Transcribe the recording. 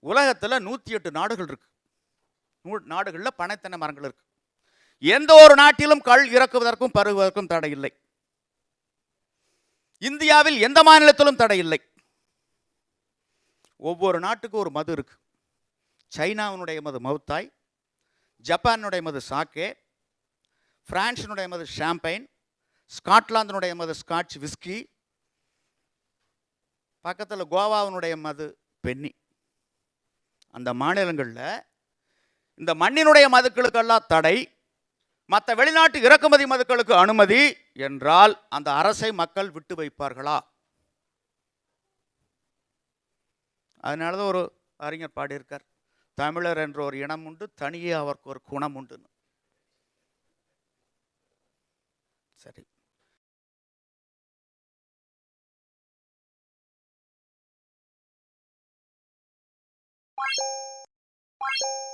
உலகத்தில் நூற்றி எட்டு நாடுகள் இருக்கு. நூ- நாடுகளில் பனைத்தென்னை மரங்கள் இருக்கு. எந்த ஒரு நாட்டிலும் கள் இறக்குவதற்கும் பருகுவதற்கும் தடை இல்லை. இந்தியாவில் எந்த மாநிலத்திலும் தடை இல்லை. ஒவ்வொரு நாட்டுக்கும் ஒரு மது இருக்கு. சைனாவினுடைய மது மவுத்தாய் ஜப்பானுடைய மது சாக்கே பிரான்சினுடைய மது ஷாம்பைன் ஸ்காட்லாந்தினுடைய மது ஸ்காட்ச் விஸ்கி பக்கத்தில் கோவாவினுடைய மது பென்னி. அந்த மாநிலங்களில் இந்த மண்ணினுடைய மதுக்களுக்கெல்லாம் தடை மற்ற வெளிநாட்டு இறக்குமதி மதுக்களுக்கு அனுமதி என்றால் அந்த அரசை மக்கள் விட்டு வைப்பார்களா? அதனால தான் ஒரு அறிஞர் பாடியிருக்கார் தமிழர் என்ற ஒரு இனம் உண்டு தனியே அவருக்கு ஒரு குணம் உண்டுன்னு. சரி. you